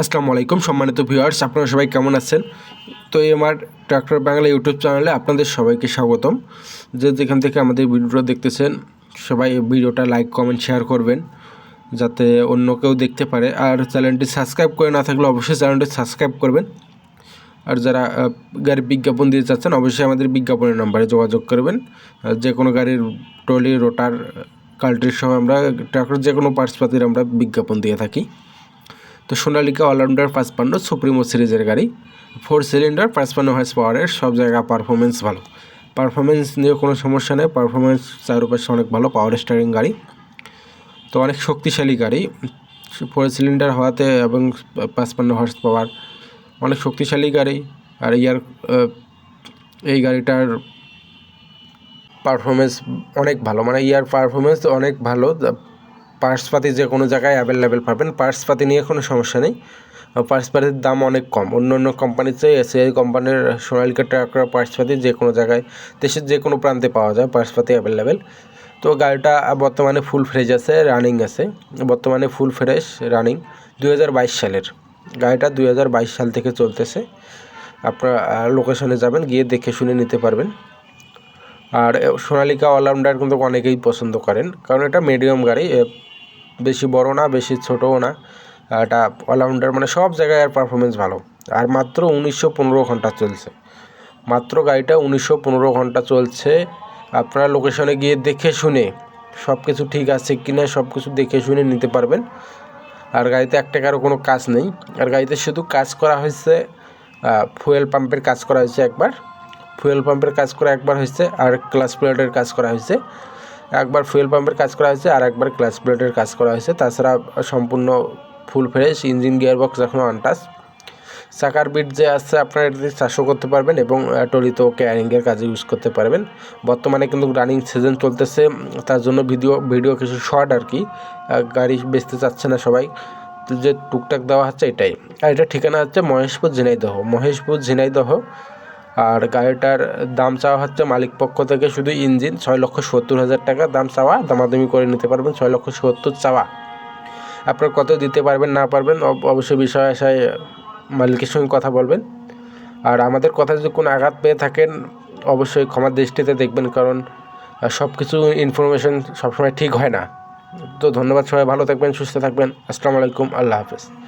আসসালামু আলাইকুম, সম্মানিত ভিউয়ার্স আপনারা সবাই কেমন আছেন? তো এই আমার ট্রাক্টর বাংলা ইউটিউব চ্যানেলে আপনাদের সবাইকে স্বাগতম। যে যেখান থেকে আমাদের ভিডিওটা দেখতেছেন, সবাই ভিডিওটা লাইক কমেন্ট শেয়ার করবেন, যাতে অন্য কেউ দেখতে পারে। আর চ্যানেলটি সাবস্ক্রাইব করে না থাকলে অবশ্যই চ্যানেলটি সাবস্ক্রাইব করবেন। আর যারা গাড়ির বিজ্ঞাপন দিয়ে চাচ্ছেন, অবশ্যই আমাদের বিজ্ঞাপনের নাম্বারে যোগাযোগ করবেন। যে কোনো গাড়ির ট্রলি, রোটার, কাল্টির সহ আমরা ট্রাক্টর যে কোনো পার্টসপাতির আমরা বিজ্ঞাপন দিয়ে থাকি। তো সোনালিকা অলরাউন্ডার পাঁচপান্ন সুপ্রিমো সিরিজের গাড়ি। ফোর সিলিন্ডার পাঁচপান্ন হর্স পাওয়ারের, সব জায়গায় পারফরমেন্স ভালো। পারফরমেন্স নিয়ে কোনো সমস্যা নেই পারফরমেন্স চারপাশে অনেক ভালো পাওয়ার স্টারিং গাড়ি। তো অনেক শক্তিশালী গাড়ি। ফোর সিলিন্ডার হওয়াতে এবং পাঁচপান্ন হর্স পাওয়ার, অনেক শক্তিশালী গাড়ি। আর ইয়ার এই গাড়িটার পারফরমেন্স অনেক ভালো। মানে ইয়ার পারফরমেন্স অনেক ভালো পার্সপাতি যে কোনো জায়গায় অ্যাভেলেবেল পাবেন। পার্সপাতি নিয়ে কোনো সমস্যা নেই। পার্সপাতির দাম অনেক কম। অন্য অন্য কোম্পানির চেয়ে এসিআই কোম্পানির সোনালিকা ট্রাক্টর পার্সপাতি যে কোনো জায়গায়, দেশের যে কোনো প্রান্তে পাওয়া যায় পার্সপাতি অ্যাভেলেবেল তো গাড়িটা বর্তমানে ফুল ফ্রেশ আছে রানিং আছে। বর্তমানে ফুল ফ্রেশ রানিং দু হাজার বাইশ সালের। গাড়িটা দু হাজার বাইশ সাল থেকে চলতেছে। আপনারা লোকেশনে যাবেন, গিয়ে দেখে শুনে নিতে পারবেন। আর সোনালিকা অলরাউন্ডার কিন্তু অনেকেই পছন্দ করেন। কারণ এটা মিডিয়াম গাড়ি বেশি বড় না, বেশি ছোটও না। এটা অলরাউন্ডার মানে সব জায়গায় আর পারফরমেন্স ভালো। আর মাত্র উনিশশো পনেরো ঘণ্টা চলছে। মাত্র গাড়িটা উনিশশো পনেরো ঘণ্টা চলছে। আপনারা লোকেশনে গিয়ে দেখে শুনে সব কিছু ঠিক আছে কি না সব কিছু দেখে শুনে নিতে পারবেন। আর গাড়িতে এক টাকারও কোনো কাজ নেই। আর গাড়িতে শুধু কাজ করা হয়েছে ফুয়েল পাম্পের কাজ করা হয়েছে একবার। ফুয়েল পাম্পের কাজ করা একবার হয়েছে, আর ক্লাস প্লেটের কাজ করা হয়েছে। একবার ফুয়েল পাম্পের কাজ করা হয়েছে আর একবার ক্লাস প্লেটের কাজ করা হয়েছে। তাছাড়া সম্পূর্ণ ফুল ফ্রেশ ইঞ্জিন গিয়ারবক্স এখনও আনটাস চাকার বিট যে আছে আপনারা এটাতে চাষও করতে পারবেন এবং টলিতেও ক্যারিংয়ের কাজে ইউজ করতে পারবেন। বর্তমানে কিন্তু রানিং সিজন চলতেছে, তার জন্য ভিডিও ভিডিও কিছু শর্ট আর কি গাড়ি বেচতে চাচ্ছে না সবাই। যে টুকটাক দেওয়া হচ্ছে এটাই। আর এটা ঠিকানা হচ্ছে মহেশপুর ঝিনাইদহ। মহেশপুর ঝিনাইদহ আর গাড়িটার দাম চাওয়া হচ্ছে মালিক পক্ষ থেকে শুধু ইঞ্জিন ছয় লক্ষ সত্তর হাজার টাকা দাম চাওয়া, দামাদামি করে নিতে পারবেন ছয় লক্ষ সত্তর চাওয়া। আপনার কত দিতে পারবেন, না পারবেন, অব- অবশ্যই বিষয় আশায় মালিকের সঙ্গে কথা বলবেন। আর আমাদের কথা যদি কোনো আঘাত পেয়ে থাকেন, অবশ্যই ক্ষমার দৃষ্টিতে দেখবেন, কারণ সব কিছু ইনফরমেশন সবসময় ঠিক হয় না। তো ধন্যবাদ সবাই, ভালো থাকবেন, সুস্থ থাকবেন। আসসালামু আলাইকুম, আল্লাহ হাফেজ।